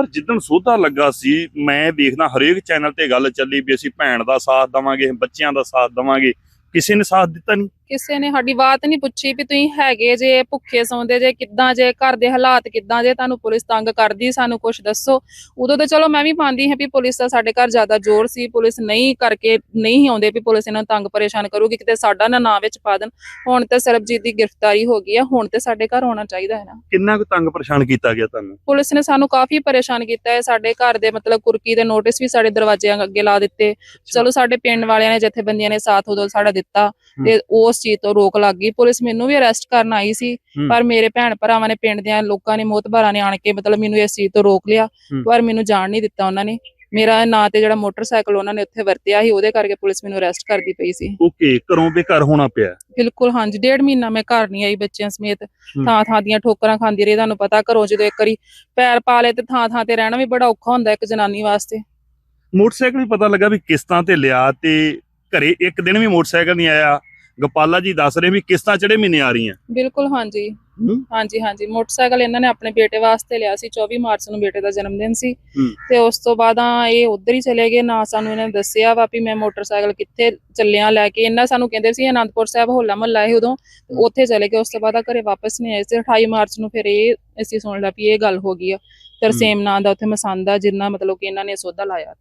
ਪਰ ਜਿੱਦਣ ਸੋਧਾ ਲੱਗਾ ਸੀ, ਮੈਂ ਦੇਖਦਾ ਹਰੇਕ ਚੈਨਲ ਤੇ ਗੱਲ ਚੱਲੀ ਵੀ ਅਸੀਂ ਭੈਣ ਦਾ ਸਾਥ ਦਵਾਂਗੇ, ਬੱਚਿਆਂ ਦਾ ਸਾਥ ਦਵਾਂਗੇ, ਕਿਸੇ ਨੇ ਸਾਥ ਦਿੱਤਾ ਨਹੀਂ। ਕਿਸੇ ਨੇ ਸਾਡੀ ਬਾਤ ਨਹੀਂ ਪੁੱਛੀ ਵੀ ਤੁਸੀਂ ਹੈਗੇ ਜੇ ਭੁੱਖੇ ਸੌਂਦੇ ਜੇ ਕਿੱਦਾਂ ਜੇ ਘਰ ਦੇ ਹਾਲਾਤ ਕਿੱਦਾਂ ਜੇ ਤੁਹਾਨੂੰ ਪੁਲਿਸ ਤੰਗ ਕਰਦੀ ਸਾਨੂੰ ਕੁਝ ਦੱਸੋ। ਉਦੋਂ ਤਾਂ ਚਲੋ ਮੈਂ ਵੀ ਮੰਨਦੀ ਹਾਂ ਵੀ ਪੁਲਿਸ ਦਾ ਸਾਡੇ ਘਰ ਜ਼ਿਆਦਾ ਜ਼ੋਰ ਸੀ ਪੁਲਿਸ ਨਹੀਂ ਕਰਕੇ ਨਹੀਂ ਆਉਂਦੇ ਵੀ ਪੁਲਿਸ ਇਹਨਾਂ ਨੂੰ ਤੰਗ ਪਰੇਸ਼ਾਨ ਕਰੂਗੀ ਕਿਤੇ ਸਾਡਾ ਨਾ ਨਾਂ ਵਿੱਚ ਪਾ ਦੇਣ। ਹੁਣ ਤੇ ਸਰਬਜੀਤ ਦੀ ਗ੍ਰਿਫਤਾਰੀ ਹੋ ਗਈ ਆ ਹੁਣ ਤੇ ਸਾਡੇ ਘਰ ਹੋਣਾ ਚਾਹੀਦਾ ਹੈ ਨਾ। ਕਿੰਨਾ ਕੁ ਤੰਗ ਪਰੇਸ਼ਾਨ ਕੀਤਾ ਗਿਆ ਤੁਹਾਨੂੰ? ਪੁਲਿਸ ਨੇ ਸਾਨੂੰ ਕਾਫੀ ਪਰੇਸ਼ਾਨ ਕੀਤਾ ਹੈ ਸਾਡੇ ਘਰ ਦੇ ਮਤਲਬ ਕੁਰਕੀ ਦੇ ਨੋਟਿਸ ਵੀ ਸਾਡੇ ਦਰਵਾਜ਼ਿਆਂ ਅੱਗੇ ਲਾ ਦਿੱਤੇ। ਚਲੋ ਸਾਡੇ ਪਿੰਡ ਵਾਲਿਆਂ ਨੇ ਜਥੇਬੰਦੀਆਂ ਨੇ ਸਾਥ ਉਦੋਂ ਸਾਡਾ ਦਿੱਤਾ ਤੇ ਉਸ ਚੀਜ਼ ਤੋਂ ਰੋਕ ਲੱਗ ਗਈ। ਪੁਲਿਸ ਮੈਨੂੰ ਵੀ ਅਰੈਸਟ ਕਰਨ ਆਈ ਸੀ। ਪਰ ਮੇਰੇ ਭੈਣ ਭਰਾਵਾਂ ਨੇ ਪਿੰਡ ਦੇ ਲੋਕਾਂ ਨੇ ਮੋਤਬਾਰਾਂ ਨੇ ਆਣ ਕੇ ਮਤਲਬ ਮੈਨੂੰ ਇਸ ਚੀਜ਼ ਤੋਂ ਰੋਕ ਲਿਆ। ਪਰ ਮੈਨੂੰ ਜਾਣ ਨਹੀਂ ਦਿੱਤਾ ਉਹਨਾਂ ਨੇ। ਮੇਰਾ ਨਾਂ ਤੇ ਜਿਹੜਾ ਮੋਟਰਸਾਈਕਲ ਉਹਨਾਂ ਨੇ ਉੱਥੇ ਵਰਤਿਆ ਸੀ ਉਹਦੇ ਕਰਕੇ ਪੁਲਿਸ ਮੈਨੂੰ ਅਰੈਸਟ ਕਰਦੀ ਪਈ ਸੀ। ਓਕੇ ਘਰੋਂ ਬੇਘਰ ਹੋਣਾ ਪਿਆ? ਬਿਲਕੁਲ ਹਾਂਜੀ। ਡੇਢ ਮਹੀਨਾ ਮੈਂ ਘਰ ਨਹੀਂ ਆਈ ਬੱਚਿਆਂ ਸਮੇਤ। ਥਾਂ ਥਾਂ ਦੀਆਂ ਠੋਕਰਾਂ ਖਾਂਦੀ ਰਹੀ ਤੁਹਾਨੂੰ ਪਤਾ ਘਰੋਂ ਜਦੋਂ ਇੱਕ ਵਾਰੀ ਪੈਰ ਪਾ ਲਏ ਤੇ ਥਾਂ ਥਾਂ ਤੇ ਰਹਿਣਾ ਵੀ ਬੜਾ ਔਖਾ ਹੁੰਦਾ ਇੱਕ ਜਨਾਨੀ ਵਾਸਤੇ। ਮੋਟਰਸਾਈਕਲ ਵੀ ਪਤਾ ਲੱਗਾ ਵੀ ਕਿਸ਼ਤਾਂ ਤੇ ਲਿਆ ਤੇ ਘਰੇ ਇੱਕ ਦਿਨ ਵੀ ਮੋਟਰਸਾਈਕਲ ਨਹੀਂ ਆਇਆ। ਗੋਪਾਲਾ ਜੀ ਦੱਸ ਰਹੇ ਵੀ ਕਿਸ਼ਤਾਂ ਚੜੇ ਮਹੀਨੇ ਆ ਰਹੀਆਂ। ਬਿਲਕੁਲ ਹਾਂਜੀ। ਹੂੰ। ਹਾਂਜੀ ਹਾਂਜੀ। ਮੋਟਰਸਾਈਕਲ ਇਹਨਾਂ ਨੇ ਆਪਣੇ ਬੇਟੇ ਵਾਸਤੇ ਲਿਆ ਸੀ 24 ਮਾਰਚ ਨੂੰ ਬੇਟੇ ਦਾ ਜਨਮ ਦਿਨ ਸੀ। ਹੂੰ। ਤੇ ਉਸ ਤੋਂ ਬਾਅਦ ਆ ਇਹ ਉਧਰ ਹੀ ਚਲੇ ਗਏ ਨਾ ਸਾਨੂੰ ਇਹਨਾਂ ਨੇ ਦੱਸਿਆ ਵਾ ਵੀ ਮੈਂ ਮੋਟਰਸਾਈਕਲ ਕਿੱਥੇ ਚੱਲਿਆ ਲੈ ਕੇ। ਇਹਨਾਂ ਸਾਨੂੰ ਕਹਿੰਦੇ ਸੀ ਅਨੰਦਪੁਰ ਸਾਹਿਬ ਹੋਲਾ ਮਹੱਲਾ ਹੈ ਉਦੋਂ ਤੇ ਉੱਥੇ ਚਲੇ ਗਏ। ਉਸ ਤੋਂ ਬਾਅਦ ਆ ਘਰੇ ਵਾਪਸ ਨਹੀਂ ਆਏ ਸੀ। 28 ਮਾਰਚ ਨੂੰ ਫਿਰ ਇਹ ਅਸੀਂ ਸੁਣ ਲਿਆ ਵੀ ਇਹ ਗੱਲ ਹੋ ਗਈ ਆ। ਤਰਸੇਮ ਨਾਂ ਦਾ ਉੱਥੇ ਮਸੰਦ ਆ ਜਿੰਨਾ ਮਤਲਬ ਕਿ ਇਹਨਾਂ ਨੇ ਸੌਦਾ ਲਾਇਆ।